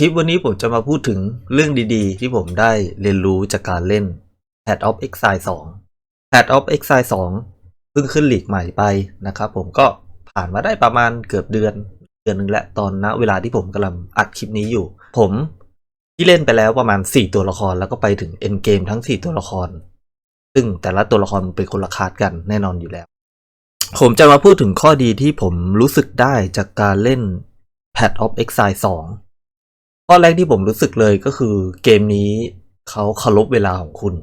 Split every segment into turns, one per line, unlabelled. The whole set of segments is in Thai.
คลิปวันนี้ผมจะมาพูดถึงเรื่องดีๆ ที่ผมได้เรียนรู้จากการเล่น Pad of Exile 2 Pad of Exile 2 เพิ่งขึ้นหลีกใหม่ไปนะครับผมก็ผ่านมาได้ประมาณเกือบเดือน เดือนหนึ่งและตอนณเวลาที่ผมกำลังอัดคลิปนี้อยู่ ผมที่เล่นไปแล้วประมาณ 4 ตัวละครแล้วก็ไปถึง end game ทั้ง 4 ตัวละคร ซึ่งแต่ละตัวละครมันเป็นคนละคาดกันแน่นอนอยู่แล้ว ผมจะมาพูดถึงข้อดีที่ผมรู้สึกได้จากการเล่น Pad of Exile 2 ข้อแรกที่ผมรู้สึกเลยก็คือเกมนี้เขาเคารพเวลาของคุณ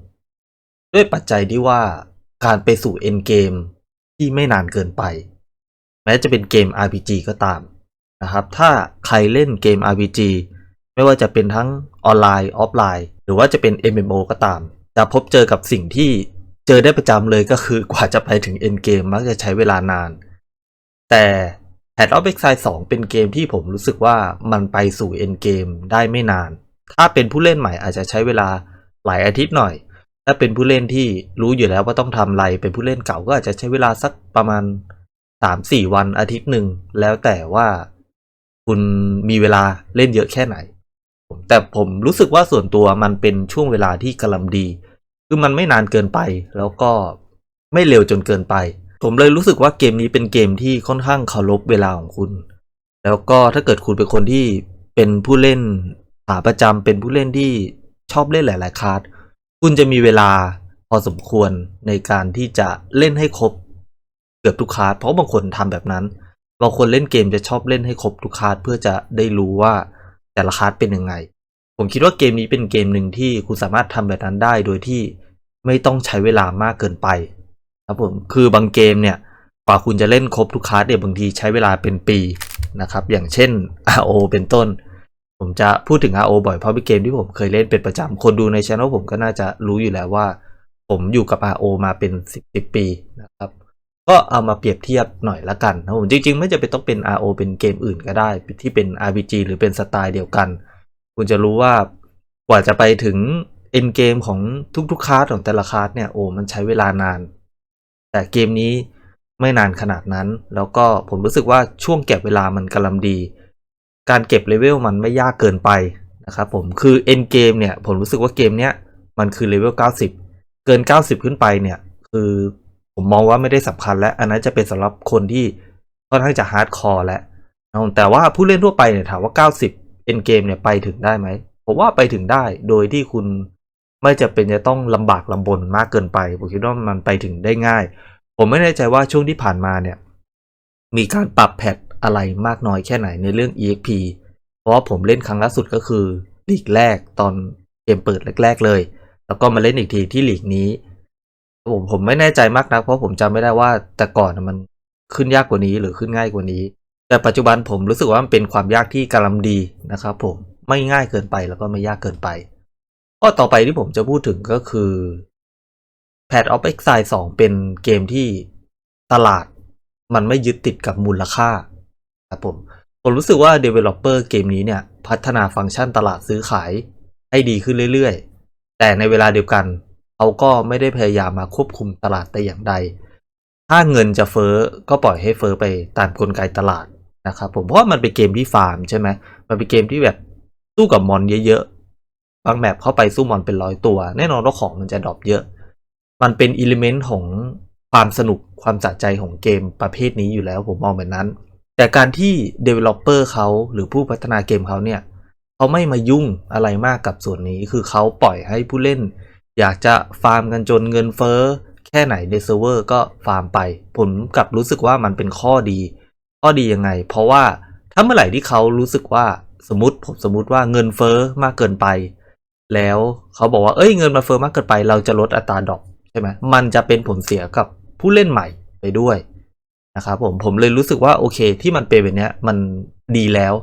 ด้วยปัจจัยที่ว่าการไปสู่ end game ที่ไม่นานเกินไป แม้จะเป็นเกม RPG ก็ตามนะครับ ถ้าใครเล่นเกม RPG ไม่ว่าจะเป็นทั้งออนไลน์ออฟไลน์ หรือว่าจะเป็น MMO ก็ตาม จะพบเจอกับสิ่งที่เจอได้ประจำเลยก็คือกว่าจะไปถึง end game มักจะใช้เวลานาน แต่ Pad of Exile 2เป็นเกมที่ผมรู้สึกว่ามันไปสู่ end game ได้ไม่นาน ถ้าเป็นผู้เล่นใหม่อาจจะใช้เวลาหลายอาทิตย์หน่อย ถ้าเป็นผู้เล่นที่รู้อยู่แล้วว่าต้องทำอะไร เป็นผู้เล่นเก่าก็อาจจะใช้เวลาสักประมาณ 3-4 วันอาทิตย์หนึ่ง แล้วแต่ว่าคุณมีเวลาเล่นเยอะแค่ไหน แต่ผมรู้สึกว่าส่วนตัวมันเป็นช่วงเวลาที่กำลังดี คือมันไม่นานเกินไป แล้วก็ไม่เร็วจนเกินไป ผมเลยรู้สึกว่าเกมนี้เป็นเกมที่ค่อนข้างเคารพเวลาของคุณ แล้วก็ถ้าเกิดคุณเป็นคนที่เป็นผู้เล่นขาประจำเป็นผู้เล่นที่ชอบเล่นหลาย ๆ คาร์ดคุณจะมีเวลาพอสมควรในการที่จะเล่นให้ครบเกือบทุกคาร์ดเพราะบางคนทำแบบนั้นบางคนเล่นเกมจะชอบเล่นให้ครบทุกคาร์ดเพื่อจะได้รู้ว่าแต่ละคาร์ดเป็นยังไง ผมคิดว่าเกมนี้เป็นเกมหนึ่งที่คุณสามารถทำแบบนั้นได้โดยที่ไม่ต้องใช้เวลามากเกินไป ครับผมคือบางเกมเนี่ยกว่าคุณจะเล่นครบทุกคาร์ดเนี่ยบางทีใช้เวลาเป็นปีนะครับ อย่างเช่น RO เป็นต้น ผมจะพูดถึง RO บ่อยเพราะเป็นเกมที่ผมเคยเล่นเป็นประจำคนดูในช่องผมก็น่าจะรู้อยู่แล้วว่า ผมอยู่กับ RO มาเป็น 10 10 ปีนะครับ ก็เอามาเปรียบเทียบหน่อยละกันนะผมจริง ๆ ไม่จะเป็นต้องเป็น RO เป็นเกมอื่นก็ได้ ที่เป็น RPG หรือเป็นสไตล์เดียวกัน คุณจะรู้ว่ากว่าจะไปถึง end game ของทุกๆคาร์ดของแต่ละคาร์ดเนี่ยโอ้มันใช้เวลานาน แต่เกมนี้ไม่นานขนาดนั้น แล้วก็ผมรู้สึกว่าช่วงเก็บเวลามันกำลังดี การเก็บเลเวลมันไม่ยากเกินไปนะครับผมคือ end game เนี่ยผมรู้สึกว่าเกมเนี้ยมันคือเลเวล 90 เกิน 90 ขึ้นไปเนี่ย คือผมมองว่าไม่ได้สำคัญและอันนั้นจะเป็นสำหรับคนที่ค่อนข้างจะฮาร์ดคอร์แล้วแต่ว่าผู้เล่นทั่วไปเนี่ยถามว่า 90 end game เนี่ยไปถึงได้ไหมผมว่าไปถึงได้โดยที่คุณ ไม่จะเป็นจะต้องลำบากลำบนมากเกินไป ผมคิดว่ามันไปถึงได้ง่าย ผมไม่แน่ใจว่าช่วงที่ผ่านมาเนี่ยมีการปรับแพทอะไรมากน้อยแค่ไหนในเรื่อง EXP เพราะว่าผมเล่นครั้งล่าสุดก็คือลีกแรกตอนเกมเปิดแรก ๆ เลย แล้วก็มาเล่นอีกทีที่ลีกนี้ ผมผมไม่แน่ใจมากนะเพราะผมจำไม่ได้ว่าแต่ก่อนมันขึ้นยากกว่านี้หรือขึ้นง่ายกว่านี้ แต่ปัจจุบันผมรู้สึกว่ามันเป็นความยากที่กำลังดีนะครับผมไม่ง่ายเกินไปแล้วก็ไม่ยากเกินไป ข้อต่อไปที่ผมจะพูดถึงก็คือ Pad of Exile 2 เป็นเกมที่ตลาดมันไม่ยึดติดกับมูลค่าครับผม ผมรู้สึกว่า Developer เกมนี้เนี่ย พัฒนาฟังก์ชันตลาดซื้อขายให้ดีขึ้นเรื่อยๆ แต่ในเวลาเดียวกันเขาก็ไม่ได้พยายามมาควบคุมตลาดแต่อย่างใด ถ้าเงินจะเฟอ้อก็ปล่อยให้เฟอ้อไปตามกลไกตลาดนะครับผมเพราะมันเป็นเกมที่ฟาร์มใช่ไหมมันเป็นเกมที่แบบสู้กับมอนเยอะ บางแมปเข้าไปสู้มอนเป็นร้อยตัว แน่นอนว่าของมันจะดรอปเยอะ มันเป็นอิเลเมนต์ของความสนุกความสะใจของเกมประเภทนี้อยู่แล้วผมมองแบบนั้น แต่การที่ Developer เขาหรือผู้พัฒนาเกมเขาเนี่ยเขาไม่มายุ่งอะไรมากกับส่วนนี้ คือเขาปล่อยให้ผู้เล่น อยากจะฟาร์มกันจนเงินเฟ้อแค่ไหนในเซิร์ฟเวอร์ก็ฟาร์มไป ผมกลับรู้สึกว่ามันเป็นข้อดี ข้อดียังไง เพราะว่าถ้าเมื่อไหร่ที่เขารู้สึกว่าสมมติผมสมมติว่าเงินเฟ้อมากเกินไป แล้วเขาบอกว่าเอ้ยเงินมาเฟอ้อมากเกินไป เราจะลดอัตราดอกใช่ไหมมันจะเป็นผลเสียกับผู้เล่นใหม่ไปด้วยนะครับผมผมเลยรู้สึกว่าโอเค ที่มันเป็นแบบนี้มันดีแล้ว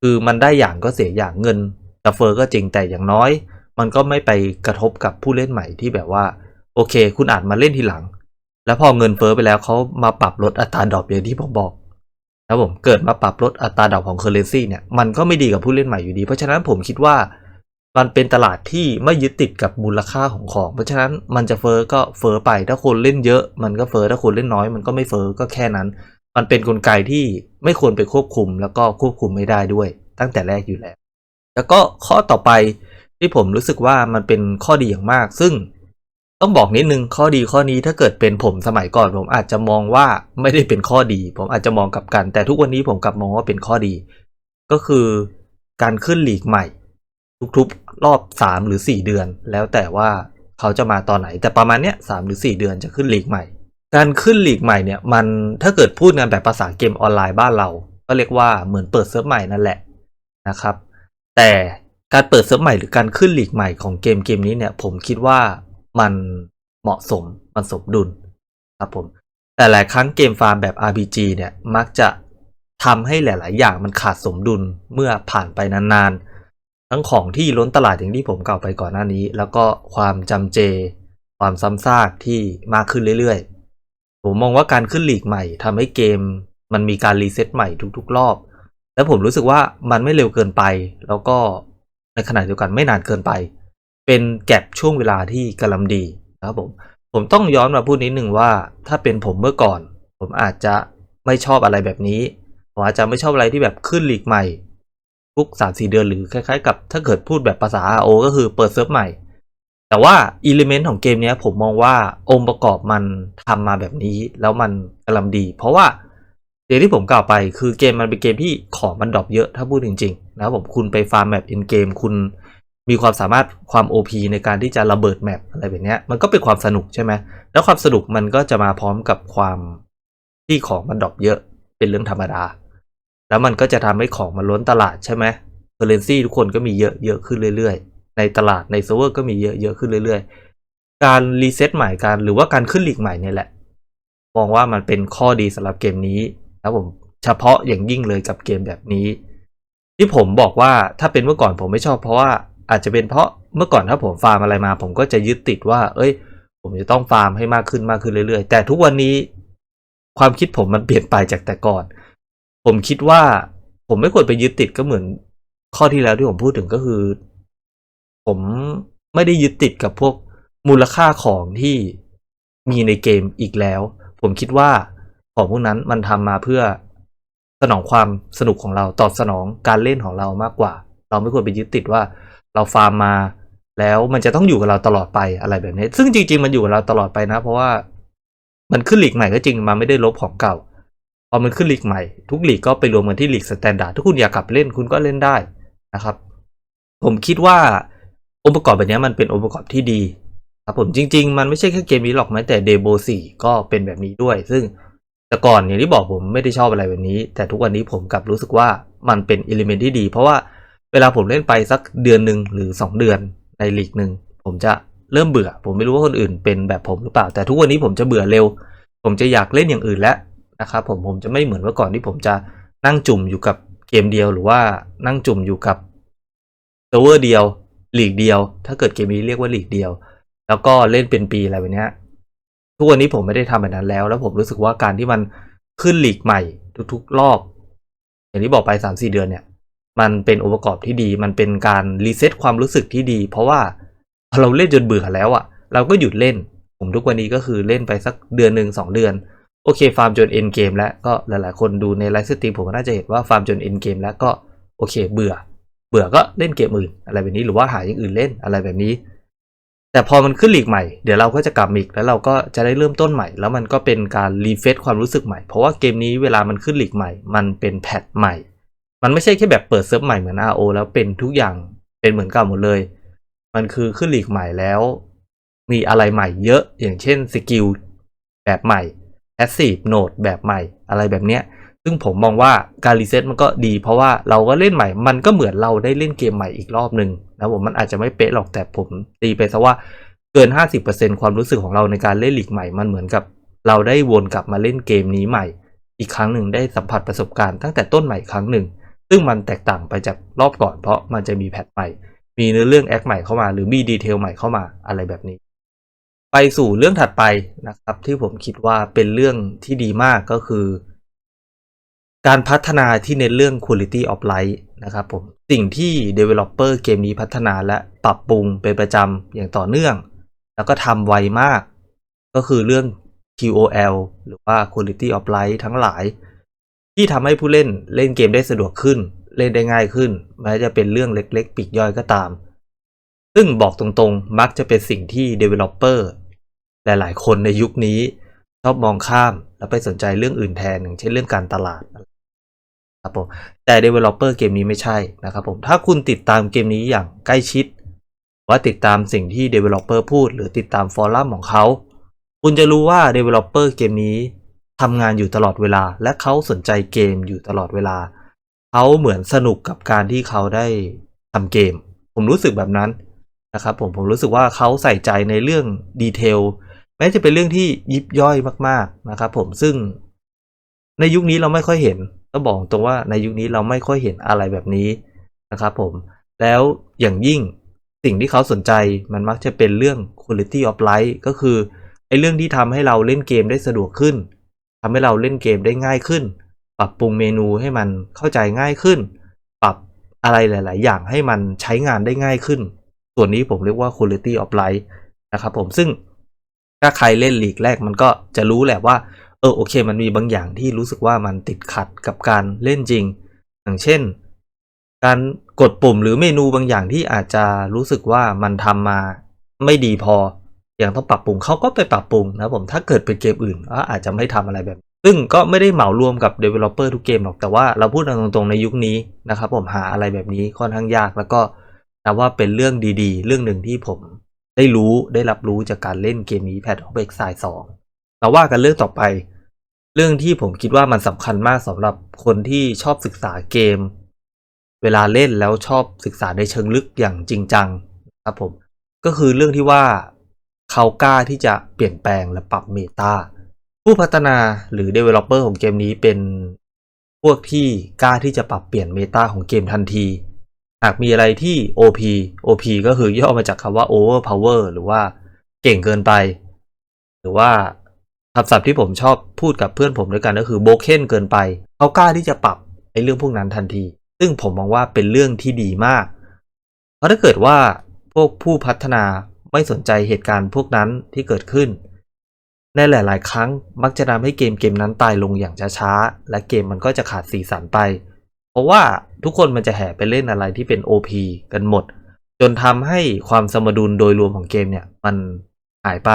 คือมันได้อย่างก็เสียอย่างเงินจะเฟอก็จริงแต่อย่างน้อย มันก็ไม่ไปกระทบกับผู้เล่นใหม่ที่แบบว่า โอเค คุณอาจมาเล่นทีหลัง แล้วพอเงินเฟอ้อไปแล้วเขามาปรับลดอัตราดอกอย่างที่ผมบอกนะผมเกิดมาปรับลดอัตราดอกของเคอร์เรนซีเนี่ยมันก็ไม่ดีกับผู้เล่นใหม่อยู่ดี เพราะฉะนั้นผมคิดว่า มันเป็นตลาดที่ไม่ยึดติดกับมูลค่าของของ เพราะฉะนั้นมันจะเฟอ้อก็เฟอ้อไปถ้าคนเล่นเยอะ มันก็เฟอ้อถ้าคนเล่นน้อยมันก็ไม่เฟอ้อก็แค่นั้น มันเป็นนกลไกที่ไม่ควรไปควบคุม แล้วก็ควบคุมไม่ได้ด้วย ตั้งแต่แรกอยู่แล้ว แล้วก็ข้อต่อไปที่ผมรู้สึกว่ามันเป็นข้อดีอย่างมาก ซึ่งต้องบอกนิดนึงข้อดีข้อนี้ถ้าเกิดเป็นผมสมัยก่อน ผมอาจจะมองว่าไม่ได้เป็นข้อดี ผมอาจจะมองกลับกัน แต่ทุกวันนี้ผมกลับมองว่าเป็นข้อดี ก็คือการขึ้นหลีกใหม่ ทุกๆ รอบ 3 หรือ 4 เดือน แล้วแต่ว่าเขาจะมาตอนไหน แต่ประมาณเนี้ยสหรือ 4 เดือนจะขึ้นลีกใหม่ การขึ้นลีกใหม่เนี่ยมันถ้าเกิดพูดกันแบบภาษาเกมออนไลน์บ้านเรา ก็เรียกว่าเหมือนเปิดเซิร์ฟใหม่นั่นแหละนะครับ แต่การเปิดเซิร์ฟใหม่หรือการขึ้นลีกใหม่ของเกมเกมนี้เนี่ยผมคิดว่ามันเหมาะสมมันสมดุลครับผมแต่หลายครั้งเกมฟาร์มแบบ RPG เนี่ยมักจะทำให้หลาย ๆ อย่างมันขาดสมดุลเมื่อผ่านไปนาน ๆ ทั้งของที่ล้นตลาดอย่างที่ผมกล่าวไปก่อนหน้านี้ แล้วก็ความจำเจ ความซ้ำซากที่มากขึ้นเรื่อยๆ ผมมองว่าการขึ้นลีกใหม่ทำให้เกม มันมีการรีเซ็ตใหม่ทุกๆ รอบ แล้วผมรู้สึกว่ามันไม่เร็วเกินไป แล้วก็ในขณะเดียวกันไม่นานเกินไป เป็นแก็บช่วงเวลาที่กำลังดีนะครับผมผมต้องย้อนมาพูดนิดหนึ่งว่าถ้าเป็นผมเมื่อก่อน ผมอาจจะไม่ชอบอะไรแบบนี้ผมอาจจะไม่ชอบอะไรที่แบบขึ้นลีกใหม่ ทุกสามสี่เดือนหรือคล้ายๆ กับถ้าเกิดพูดแบบภาษา RO ก็คือเปิดเซิร์ฟใหม่ แต่ว่าอิเลเมนต์ของเกมนี้ผมมองว่าองค์ประกอบมันทำมาแบบนี้ แล้วมันกำลังดี เพราะว่าอย่างที่ผมกล่าวไปคือเกมมันเป็นเกมที่ของมันดรอปเยอะถ้าพูดจริงๆนะครับผมคุณไปฟาร์มแมปอินเกมคุณมีความสามารถความ OP ในการที่จะระเบิดแมปอะไรแบบนี้มันก็เป็นความสนุกใช่ไหมแล้วความสนุกมันก็จะมาพร้อมกับความที่ของมันดรอปเยอะเป็นเรื่องธรรมดา แล้วมันก็จะทำให้ของมันล้นตลาดใช่ไหมเคอร์เรนซีทุกคนก็มีเยอะเยอะขึ้นเรื่อยๆ ในตลาดในเซิร์ฟเวอร์ก็มีเยอะเยอะขึ้นเรื่อยๆ การรีเซ็ตใหม่การหรือว่าการขึ้นลีกใหม่เนี่ยแหละ มองว่ามันเป็นข้อดีสำหรับเกมนี้นะผมเฉพาะอย่างยิ่งเลยกับเกมแบบนี้ ที่ผมบอกว่าถ้าเป็นเมื่อก่อนผมไม่ชอบเพราะว่าอาจจะเป็นเพราะเมื่อก่อนถ้าผมฟาร์มอะไรมา ผมก็จะยึดติดว่า เอ้ย ผมจะต้องฟาร์มให้มากขึ้นมากขึ้นเรื่อยๆ แต่ทุกวันนี้ความคิดผมมันเปลี่ยนไปจากแต่ก่อน ผมคิดว่า ผมไม่ควรไปยึดติดก็เหมือนข้อที่แล้วที่ผมพูดถึงก็คือ ผมไม่ได้ยึดติดกับพวกมูลค่าของที่มีในเกมอีกแล้ว ผมคิดว่าของพวกนั้นมันทำมาเพื่อสนองความสนุกของเราตอบสนองการเล่นของเรามากกว่า เราไม่ควรไปยึดติดว่าเราฟาร์มมาแล้วมันจะต้องอยู่กับเราตลอดไปอะไรแบบนี้ ซึ่งจริงๆ มันอยู่กับเราตลอดไปนะ เพราะว่ามันขึ้นหลีกใหม่ก็จริงมันไม่ได้ลบของเก่า พอมันขึ้นลีกใหม่ ทุกลีกก็ไปรวมกันที่ลีกสแตนดาร์ดถ้าคุณอยากกลับเล่นคุณก็เล่นได้นะครับ ผมคิดว่าองค์ประกอบแบบนี้มันเป็นองค์ประกอบที่ดีครับผมจริง ๆ มันไม่ใช่แค่เกมนี้หรอกแม้แต่เดโบสี่ก็เป็นแบบนี้ด้วย ซึ่งแต่ก่อนอย่างที่บอกผมไม่ได้ชอบอะไรแบบนี้ แต่ทุกวันนี้ผมกลับรู้สึกว่ามันเป็นอิเลเมนที่ดี เพราะว่าเวลาผมเล่นไปสักเดือนหนึ่งหรือ 2 เดือนในลีกหนึ่งผมจะเริ่มเบื่อ ผมไม่รู้ว่าคนอื่นเป็นแบบผมหรือเปล่า แต่ทุกวันนี้ผมจะเบื่อเร็ว ผมจะอยากเล่นอย่างอื่นแล้ว นะครับผมผมจะไม่เหมือนเมื่อก่อนที่ผมจะนั่งจุ่มอยู่กับเกมเดียว หรือว่านั่งจุ่มอยู่กับเซิร์ฟเวอร์เดียวหลีกเดียว ถ้าเกิดเกมนี้เรียกว่าหลีกเดียว แล้วก็เล่นเป็นปีอะไรแบบนี้ทุกวันนี้ผมไม่ได้ทำแบบนั้นแล้ว แล้วผมรู้สึกว่าการที่มันขึ้นหลีกใหม่ทุกๆรอบ อย่างที่บอกไปสามสี่เดือนเนี่ย มันเป็นองค์ประกอบที่ดี มันเป็นการรีเซ็ตความรู้สึกที่ดี เพราะว่าพอเราเล่นจนเบื่อแล้วอะ่ะ เราก็หยุดเล่น ผมทุกวันนี้ก็คือเล่นไปสักเดือนหนึ่งสองเดือน โอเคฟาร์มจนเอ็นเกมแล้วก็หลายๆ คนดูในไลฟ์สตรีมผมก็น่าจะเห็นว่าฟาร์มจนเอ็นเกมแล้วก็โอเคเบื่อ เบื่อก็เล่นเกมอื่น อะไรแบบนี้หรือว่าหาอย่างอื่นเล่นอะไรแบบนี้ แต่พอมันขึ้นหลีกใหม่เดี๋ยวเราก็จะกลับอีกแล้วเราก็จะได้เริ่มต้นใหม่ แล้วมันก็เป็นการรีเฟซความรู้สึกใหม่เพราะว่าเกมนี้เวลามันขึ้นหลีกใหม่ มันเป็นแพทใหม่ มันไม่ใช่แค่แบบเปิดเซิร์ฟใหม่เหมือน RO แล้วเป็นทุกอย่างเป็นเหมือนเก่าหมดเลย มันคือขึ้นหลีกใหม่แล้ว มีอะไรใหม่เยอะอย่างเช่นสกิลแบบใหม่ Passive Node แบบใหม่อะไรแบบเนี้ยซึ่งผมมองว่าการรีเซ็ตมันก็ดี เพราะว่าเราก็เล่นใหม่ มันก็เหมือนเราได้เล่นเกมใหม่อีกรอบหนึ่งนะผมมันอาจจะไม่เป๊ะหรอกแต่ผมตีไปซะว่าเกิน 50%ความรู้สึกของเราในการเล่นลีกใหม่มันเหมือนกับ เราได้วนกลับมาเล่นเกมนี้ใหม่ อีกครั้งหนึ่งได้สัมผัสประสบการณ์ตั้งแต่ต้นใหม่ครั้งหนึ่ง ซึ่งมันแตกต่างไปจากรอบก่อนเพราะมันจะมีแพทใหม่ มีเนื้อเรื่องแอคใหม่เข้ามา หรือมีดีเทลใหม่เข้ามาอะไรแบบนี้ ไปสู่เรื่องถัดไปนะครับ ที่ผมคิดว่าเป็นเรื่องที่ดีมากก็คือ การพัฒนาที่เน้นเรื่อง quality of life นะครับผมสิ่งที่ developer เกมนี้พัฒนาและปรับปรุงเป็นประจำอย่างต่อเนื่อง แล้วก็ทำไวมาก ก็คือเรื่อง QOL หรือว่า quality of life ทั้งหลาย ที่ทำให้ผู้เล่นเล่นเกมได้สะดวกขึ้น เล่นได้ง่ายขึ้นแม้จะเป็นเรื่องเล็ก ๆ ปีกย่อยก็ตาม ซึ่งบอกตรงๆ มักจะเป็นสิ่งที่ Developer หลาย ๆ คนในยุคนี้ชอบมองข้ามแล้วไปสนใจเรื่องอื่นแทนอย่างเช่นเรื่องการตลาดครับผมแต่ Developer เกมนี้ไม่ใช่นะครับผมถ้าคุณติดตามเกมนี้อย่างใกล้ชิด ว่าติดตามสิ่งที่ Developer พูด หรือติดตามฟอรัมของเขา คุณจะรู้ว่า Developer เกมนี้ทำงานอยู่ตลอดเวลา และเขาสนใจเกมอยู่ตลอดเวลา เขาเหมือนสนุกกับการที่เขาได้ทำเกม ผมรู้สึกแบบนั้นนะครับผมผมรู้สึกว่าเขาใส่ใจในเรื่องดีเทล แม้จะเป็นเรื่องที่ยิบย่อยมากๆนะครับผมซึ่งในยุคนี้เราไม่ค่อยเห็นต้องบอกตรงว่าในยุคนี้เราไม่ค่อยเห็นอะไรแบบนี้นะครับผมแล้วอย่างยิ่งสิ่งที่เขาสนใจมันมักจะเป็นเรื่อง quality of life ก็คือไอ้เรื่องที่ทำให้เราเล่นเกมได้สะดวกขึ้นทำให้เราเล่นเกมได้ง่ายขึ้น ปรับปรุงเมนูให้มันเข้าใจง่ายขึ้น ปรับอะไรหลาย ๆ อย่างให้มันใช้งานได้ง่ายขึ้น ส่วนนี้ผมเรียกว่า quality of life นะครับผมซึ่ง ถ้าใครเล่นลีกแรกมันก็จะรู้แหละว่า เออโอเค มันมีบางอย่างที่รู้สึกว่ามันติดขัดกับการเล่นจริง อย่างเช่น การกดปุ่มหรือเมนูบางอย่างที่อาจจะรู้สึกว่ามันทำมาไม่ดีพอ อย่างต้องปรับปรุงเขาก็ไปปรับปรุงนะผมถ้าเกิดเป็นเกมอื่นก็อาจจะไม่ทำอะไรแบบ ซึ่งก็ไม่ได้เหมารวมกับ Developer ทุกเกมหรอกแต่ว่าเราพูดตรงๆในยุคนี้นะครับผมหาอะไรแบบนี้ค่อนข้างยากแล้วก็นับว่าเป็นเรื่องดีๆ เรื่องหนึ่งที่ผม ได้รู้ได้รับรู้จากการเล่นเกมนี้ Path of Exile 2 เราว่ากันเรื่องต่อไป เรื่องที่ผมคิดว่ามันสำคัญมากสำหรับคนที่ชอบศึกษาเกม เวลาเล่นแล้วชอบศึกษาในเชิงลึกอย่างจริงจังครับผม ก็คือเรื่องที่ว่าเขากล้าที่จะเปลี่ยนแปลงและปรับเมตาผู้พัฒนาหรือ Developer ของเกมนี้เป็นพวกที่กล้าที่จะปรับเปลี่ยนเมตาของเกมทันที หากมีอะไรที่ OP OP ก็คือย่อมาจากคำว่า overpower หรือว่าเก่งเกินไป หรือว่าคำศัพท์ที่ผมชอบพูดกับเพื่อนผมด้วยกันก็คือโบเคนเกินไป เขากล้าที่จะปรับไอ้เรื่องพวกนั้นทันที ซึ่งผมมองว่าเป็นเรื่องที่ดีมาก เพราะถ้าเกิดว่าพวกผู้พัฒนาไม่สนใจเหตุการณ์พวกนั้นที่เกิดขึ้น ในหลาย ๆ ครั้งมักจะทำให้เกมเกมนั้นตายลงอย่างช้าๆ และเกมมันก็จะขาดสีสันไป เพราะว่าทุกคนมันจะแห่ไปเล่นอะไรที่เป็น OP กันหมด จนทำให้ความสมดุลโดยรวมของเกมเนี่ย มันหายไป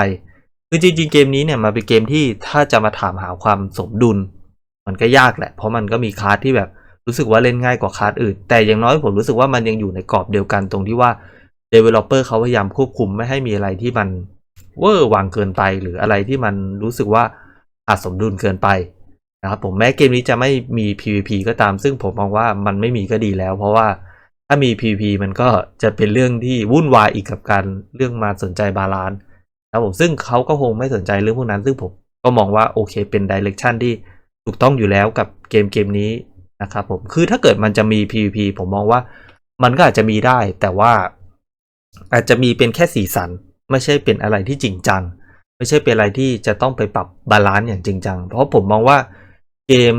คือจริงๆเกมนี้เนี่ยมาเป็นเกมที่ถ้าจะมาถามหาความสมดุล มันก็ยากแหละ เพราะมันก็มีคลาสที่แบบรู้สึกว่าเล่นง่ายกว่าคลาสอื่น แต่อย่างน้อยผมรู้สึกว่ามันยังอยู่ในกรอบเดียวกันตรงที่ว่า Developer เขาพยายามควบคุมไม่ให้มีอะไรที่มันเวอร์วางเกินไป หรืออะไรที่มันรู้สึกว่าขาดสมดุลเกินไป นะครับผมแม้เกมนี้จะไม่มี PVP ก็ตาม ซึ่งผมมองว่ามันไม่มีก็ดีแล้ว เพราะว่าถ้ามี PVP มันก็จะเป็นเรื่องที่วุ่นวายอีกกับการเรื่องมาสนใจบาลานซ์นะครับผมซึ่งเขาก็คงไม่สนใจเรื่องพวกนั้น ซึ่งผมก็มองว่าโอเคเป็นดิเรกชันที่ถูกต้องอยู่แล้วกับเกมเกมนี้นะครับผมคือถ้าเกิดมันจะมี PVP ผมมองว่ามันก็อาจจะมีได้ แต่ว่าอาจจะมีเป็นแค่สีสัน ไม่ใช่เป็นอะไรที่จริงจัง ไม่ใช่เป็นอะไรที่จะต้องไปปรับบาลานซ์อย่างจริงจัง เพราะผมมองว่า เกม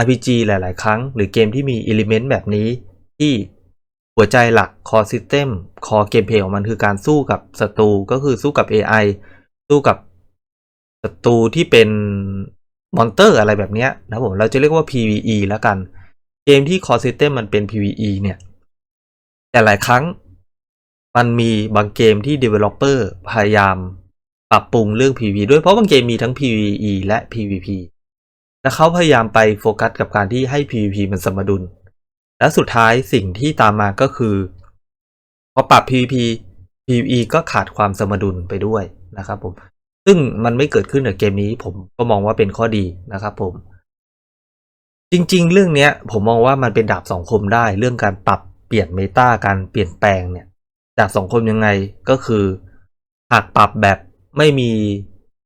RPG หลาย ๆ ครั้ง หรือเกมที่มีอิเลเมนต์แบบนี้ ที่หัวใจหลัก core system core gameplay ของมันคือการสู้กับศัตรูก็คือสู้กับ AI สู้กับศัตรูที่เป็นมอนเตอร์อะไรแบบนี้นะผมเราจะเรียกว่า PVE แล้วกัน เกมที่ core system มันเป็น PVE เนี่ย แต่หลายครั้งมันมีบางเกมที่ developer พยายามปรับปรุงเรื่อง PVE ด้วยเพราะบางเกมมีทั้ง PVE และ PVP และเขาพยายามไปโฟกัสกับการที่ให้ PVP มันสมดุล และสุดท้ายสิ่งที่ตามมาก็คือพอปรับ PVP PVE ก็ขาดความสมดุลไปด้วยนะครับผม ซึ่งมันไม่เกิดขึ้นในเกมนี้ผมก็มองว่าเป็นข้อดีนะครับผม จริงๆ เรื่องเนี้ยผมมองว่ามันเป็นดาบสองคมได้ เรื่องการปรับเปลี่ยนเมตาการเปลี่ยนแปลงเนี่ยดาบสองคมยังไงก็คือหากปรับแบบไม่มี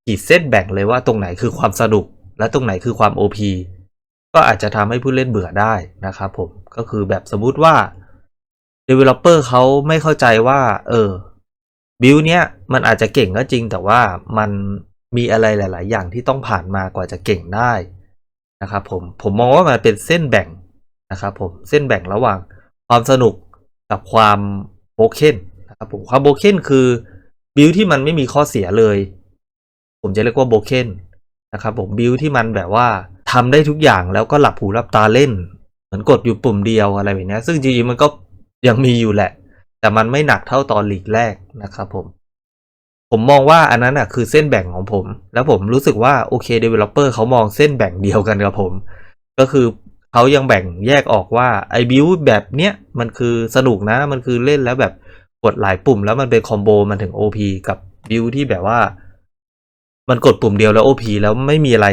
ขีดเส้นแบ่งเลยว่าตรงไหนคือความสนุก และตรงไหนคือความ OP ก็อาจจะทำให้ผู้เล่นเบื่อได้นะครับผมก็คือแบบสมมุติว่า Developer เขาไม่เข้าใจว่า เออบิลเนี้ยมันอาจจะเก่งก็จริงแต่ว่ามันมีอะไรหลาย ๆ อย่างที่ต้องผ่านมากว่าจะเก่งได้นะครับผมผมมองว่ามันเป็นเส้นแบ่งนะครับผมเส้นแบ่งระหว่างความสนุกกับความโบเคนนะครับผมความโบเคนคือบิลที่มันไม่มีข้อเสียเลย ผมจะเรียกว่าโบเคน นะครับผมบิลที่มันแบบว่าทำได้ทุกอย่างแล้วก็หลับหูหลับตาเล่น เหมือนกดอยู่ปุ่มเดียวอะไรแบบนี้ซึ่งจริงๆมันก็ยังมีอยู่แหละ แต่มันไม่หนักเท่าตอนลีกแรกนะครับผม ผมมองว่าอันนั้นอะคือเส้นแบ่งของผม แล้วผมรู้สึกว่าโอเค developer เขามองเส้นแบ่งเดียวกันกับผม ก็คือเขายังแบ่งแยกออกว่าไอ้บิวแบบเนี้ยมันคือสนุกนะมันคือเล่นแล้วแบบกดหลายปุ่มแล้วมันเป็นคอมโบมันถึง OP กับบิวที่แบบว่า มันกดปุ่มเดียวแล้ว OP แล้วไม่มีอะไร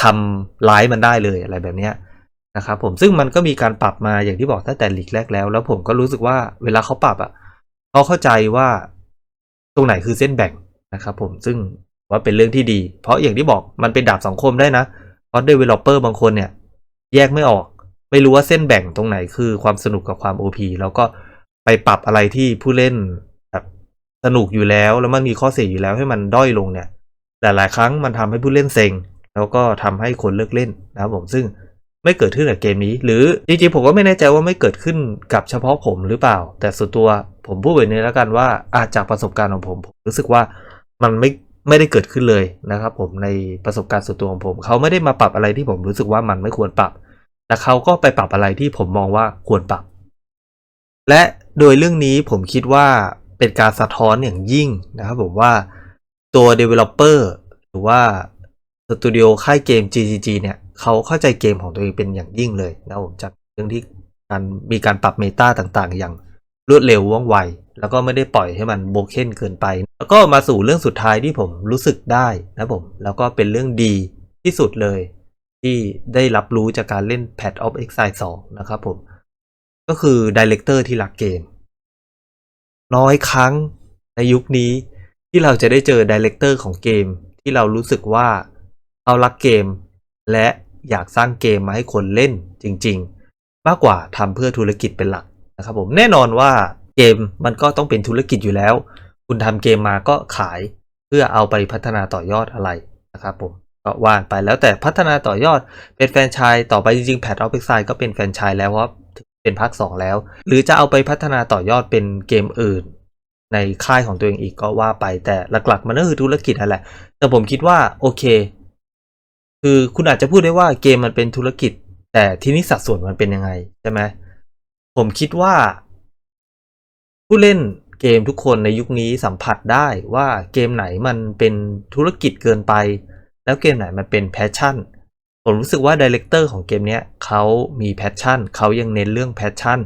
ทำร้ายมันได้เลยอะไรแบบเนี้ยนะครับผมซึ่งมันก็มีการปรับมาอย่างที่บอกตั้งแต่หลีกแรกแล้ว แล้วผมก็รู้สึกว่าเวลาเขาปรับอะเขาเข้าใจว่าตรงไหนคือเส้นแบ่งนะครับผมซึ่งว่าเป็นเรื่องที่ดี เพราะอย่างที่บอกมันเป็นดาบสองคมได้นะเพราะ developer บางคนเนี่ย แยกไม่ออก ไม่รู้ว่าเส้นแบ่งตรงไหนคือความสนุกกับความ OP แล้วก็ไปปรับอะไรที่ผู้เล่นแบบสนุกอยู่แล้ว แล้วมันมีข้อเสียอยู่แล้วให้มันด้อยลงเนี่ย หลายๆ ครั้งมันทำให้ผู้เล่นเซ็ง แล้วก็ทำให้คนเลิกเล่นนะครับผมซึ่งไม่เกิดขึ้นกับเกมนี้ หรือจริงๆผมก็ไม่แน่ใจว่าไม่เกิดขึ้นกับเฉพาะผมหรือเปล่า แต่ส่วนตัวผมพูดแบบนี้แล้วกันว่าอาจากประสบการณ์ของผมผมรู้สึกว่ามันไม่ไม่ได้เกิดขึ้นเลยนะครับ ผมในประสบการณ์ส่วนตัวของผม เขาไม่ได้มาปรับอะไรที่ผมรู้สึกว่ามันไม่ควรปรับ แต่เขาก็ไปปรับอะไรที่ผมมองว่าควรปรับ และโดยเรื่องนี้ผมคิดว่าเป็นการสะท้อนอย่างยิ่งนะครับผมว่า ตัว Developer หรือว่าสตูดิโอค่ายเกม GGG เนี่ยเขาเข้าใจเกมของตัวเองเป็นอย่างยิ่งเลยนะผมจากเรื่องที่การมีการปรับเมตาต่างๆ อย่างรวดเร็วว่องไว แล้วก็ไม่ได้ปล่อยให้มันโบเคนเกินไป แล้วก็มาสู่เรื่องสุดท้ายที่ผมรู้สึกได้นะผม แล้วก็เป็นเรื่องดีที่สุดเลย ที่ได้รับรู้จากการเล่น Pad of Exile 2 นะครับผม ก็คือดีเลกเตอร์ที่รักเกม น้อยครั้งในยุคนี้ ที่เราจะได้เจอดีเลกเตอร์ของเกม ที่เรารู้สึกว่าเขารักเกม และอยากสร้างเกมมาให้คนเล่นจริง ๆ มากกว่าทำเพื่อธุรกิจเป็นหลักนะครับผมแน่นอนว่าเกมมันก็ต้องเป็นธุรกิจอยู่แล้ว คุณทำเกมมาก็ขายเพื่อเอาไปพัฒนาต่อยอดอะไรนะครับผมก็ว่านไปแล้วแต่พัฒนาต่อยอดเป็นแฟนชส์ต่อไปจริงๆ Pad of Exile ก็เป็นแฟนชส์แล้วเพราเป็นภาค2แล้ว หรือจะเอาไปพัฒนาต่อยอดเป็นเกมอื่น ในค่ายของตัวเองอีกก็ว่าไปแต่หลักๆ มันก็คือธุรกิจนั่นแหละ แต่ผมคิดว่าโอเค คือคุณอาจจะพูดได้ว่าเกมมันเป็นธุรกิจ แต่ที่นี้สัดส่วนมันเป็นยังไงใช่ไหมผมคิดว่า ผู้เล่นเกมทุกคนในยุคนี้สัมผัสได้ว่าเกมไหนมันเป็นธุรกิจเกินไป แล้วเกมไหนมันเป็นแพชชั่น ผมรู้สึกว่าดีเลกเตอร์ของเกมนี้เขามีแพชชั่นเขายังเน้นเรื่องแพชชั่น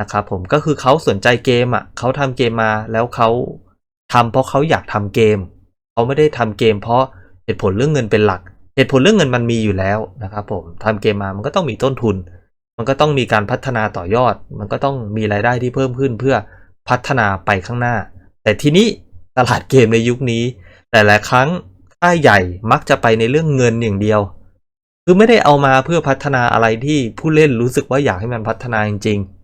นะครับผมก็คือเขาสนใจเกมอะเขาทำเกมมาแล้วเขาทำเพราะเขาอยากทำเกมเขาไม่ได้ทำเกม เพราะเหตุผลเรื่องเงินเป็นหลัก เหตุผลเรื่องเงินมันมีอยู่แล้วนะครับผมทำเกมมามันก็ต้องมีต้นทุน มันก็ต้องมีการพัฒนาต่อยอด มันก็ต้องมีรายได้ที่เพิ่มขึ้นเพื่อพัฒนาไปข้างหน้า แต่ทีนี้ตลาดเกมในยุคนี้ แต่หลายครั้งค่ายใหญ่มักจะไปในเรื่องเงินอย่างเดียว คือไม่ได้เอามาเพื่อพัฒนาอะไรที่ผู้เล่นรู้สึกว่าอยากให้มันพัฒนาจริงๆ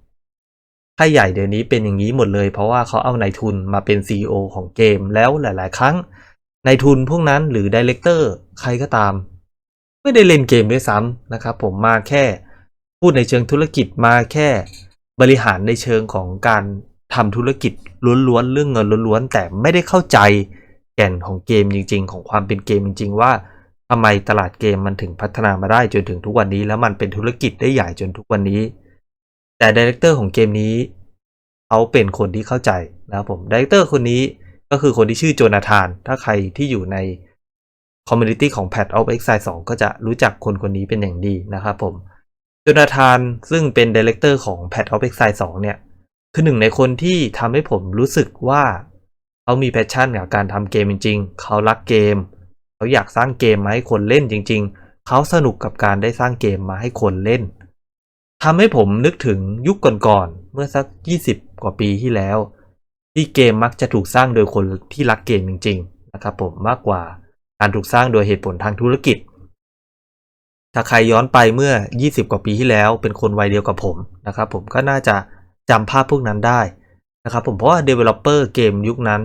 ค่ายใหญ่เดี๋ยวนี้เป็นอย่างนี้หมดเลย เพราะว่าเขาเอานายทุนมาเป็น CEO ของเกมแล้วหลาย ๆ ครั้งนายทุนพวกนั้นหรือดีเลกเตอร์ใครก็ตาม ไม่ได้เล่นเกมด้วยซ้ำนะครับผมมาแค่พูดในเชิงธุรกิจมาแค่บริหารในเชิงของการทำธุรกิจล้วนๆเรื่องเงินล้วนๆแต่ไม่ได้เข้าใจแก่นของเกมจริง ๆ ของความเป็นเกมจริง ๆ ว่าทำไมตลาดเกมมันถึงพัฒนามาได้จนถึงทุกวันนี้ แล้วมันเป็นธุรกิจได้ใหญ่จนทุกวันนี้ แต่ดีเลกเตอร์ของเกมนี้เขาเป็นคนที่เข้าใจนะครับผมดีเลกเตอร์คนนี้ก็คือคนที่ชื่อโจนาธาน ถ้าใครที่อยู่ในคอมมูนิตี้ของ Pad of Exile 2 ก็จะรู้จักคนคนนี้เป็นอย่างดีนะครับผมโจนาธานซึ่งเป็นดีเลกเตอร์ของ Pad of Exile 2 เนี่ย คือหนึ่งในคนที่ทำให้ผมรู้สึกว่าเขามีแพชชั่นกับการทำเกมจริง ๆ เขารักเกม เขาอยากสร้างเกมมาให้คนเล่นจริง ๆ เขาสนุกกับการได้สร้างเกมมาให้คนเล่น ทำให้ผมนึกถึงยุคก่อนๆเมื่อสัก 20 กว่าปีที่แล้ว ที่เกมมักจะถูกสร้างโดยคนที่รักเกมจริงๆนะครับผมมากกว่าการถูกสร้างโดยเหตุผลทางธุรกิจ ถ้าใครย้อนไปเมื่อ 20 กว่าปีที่แล้ว เป็นคนวัยเดียวกับผมนะครับผมก็น่าจะจำภาพพวกนั้นได้นะครับผมเพราะว่า Developer เกมยุคนั้น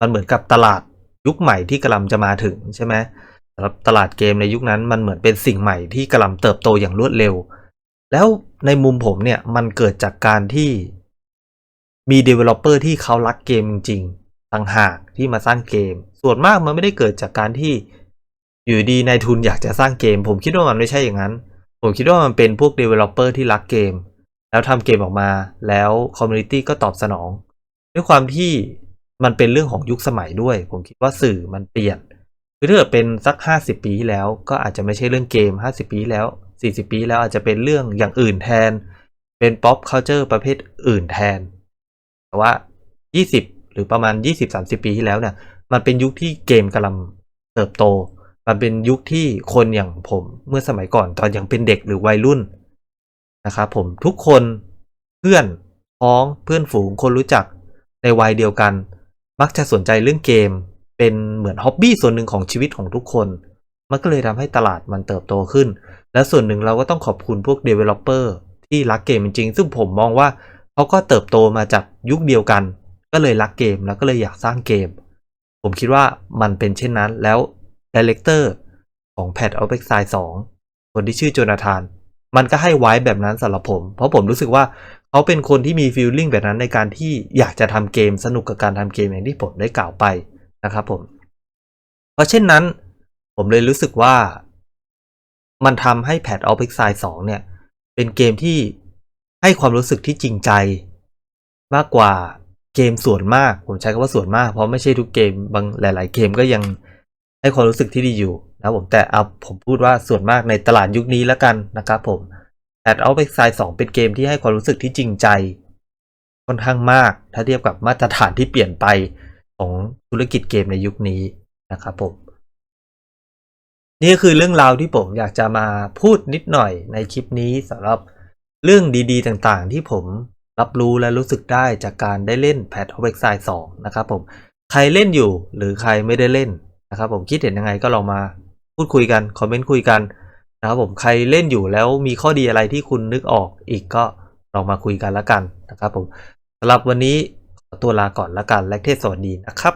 มันเหมือนกับตลาดยุคใหม่ที่กำลังจะมาถึงใช่ไหมสำหรับตลาดเกมในยุคนั้นมันเหมือนเป็นสิ่งใหม่ที่กำลังเติบโตอย่างรวดเร็ว แล้วในมุมผมเนี่ยมันเกิดจากการที่มี Developer ที่เขารักเกมจริงๆต่างหากที่มาสร้างเกม ส่วนมากมันไม่ได้เกิดจากการที่อยู่ดีนายทุนอยากจะสร้างเกม ผมคิดว่ามันไม่ใช่อย่างนั้น ผมคิดว่ามันเป็นพวก developer ที่รักเกม แล้วทำเกมออกมา แล้ว community ก็ตอบสนอง ด้วยความที่มันเป็นเรื่องของยุคสมัยด้วย ผมคิดว่าสื่อมันเปลี่ยนคือถ้าเกิดเป็นสัก 50 ปีที่แล้ว ก็อาจจะไม่ใช่เรื่องเกม 50 ปีที่แล้ว 40 ปีที่แล้วอาจจะเป็นเรื่องอย่างอื่นแทน เป็น pop culture ประเภทอื่นแทน แต่ว่า 20 หรือประมาณ 20-30 ปีที่แล้วเนี่ย มันเป็นยุคที่เกมกำลังเติบโต มันเป็นยุคที่คนอย่างผมเมื่อสมัยก่อนตอนยังเป็นเด็กหรือวัยรุ่นนะครับผมทุกคนเพื่อนพ้องเพื่อนฝูงคนรู้จักในวัยเดียวกัน มักจะสนใจเรื่องเกม เป็นเหมือนฮ็อบบี้ส่วนหนึ่งของชีวิตของทุกคน มันก็เลยทำให้ตลาดมันเติบโตขึ้น และส่วนหนึ่งเราก็ต้องขอบคุณพวก Developer ที่รักเกมจริงๆซึ่งผมมองว่าเขาก็เติบโตมาจากยุคเดียวกัน ก็เลยรักเกมแล้วก็เลยอยากสร้างเกม ผมคิดว่ามันเป็นเช่นนั้นแล้ว Director ของ Pad of Exile 2คนที่ชื่อโจนาธาน มันก็ให้ไว้แบบนั้นสำหรับผม เพราะผมรู้สึกว่าเขาเป็นคนที่มีฟีลลิ่งแบบนั้นในการที่อยากจะทำเกมสนุกกับการทำเกมอย่างที่ผมได้กล่าวไปนะครับผม เพราะเช่นนั้น ผมเลยรู้สึกว่า มันทำให้ Pad of Exile 2เนี่ย เป็นเกมที่ให้ความรู้สึกที่จริงใจ มากกว่าเกมส่วนมาก ผมใช้คำว่าส่วนมาก เพราะไม่ใช่ทุกเกมบางหลาย ๆ เกมก็ยังให้ความรู้สึกที่ดีอยู่นะผมแต่เอาผมพูดว่าส่วนมากในตลาดยุคนี้แล้วกันนะครับผม Pad of Exile 2เป็นเกมที่ให้ความรู้สึกที่จริงใจ ค่อนข้างมาก ถ้าเทียบกับมาตรฐานที่เปลี่ยนไปของธุรกิจเกมในยุคนี้นะครับผม นี่คือเรื่องราวที่ผมอยากจะมาพูดนิดหน่อยในคลิปนี้สำหรับเรื่องดีๆ ต่างๆ ที่ผมรับรู้และรู้สึกได้จากการได้เล่น Pad of Exile 2นะครับผมใครเล่นอยู่หรือใครไม่ได้เล่นนะครับผมคิดเห็นยังไงก็ลองมาพูดคุยกัน คอมเมนต์คุยกันนะครับผมใครเล่นอยู่แล้วมีข้อดีอะไรที่คุณนึกออกอีกก็ลองมาคุยกันละกันนะครับผมสำหรับวันนี้ขอตัวลาก่อนละกันและเทศสวัสดีนะครับ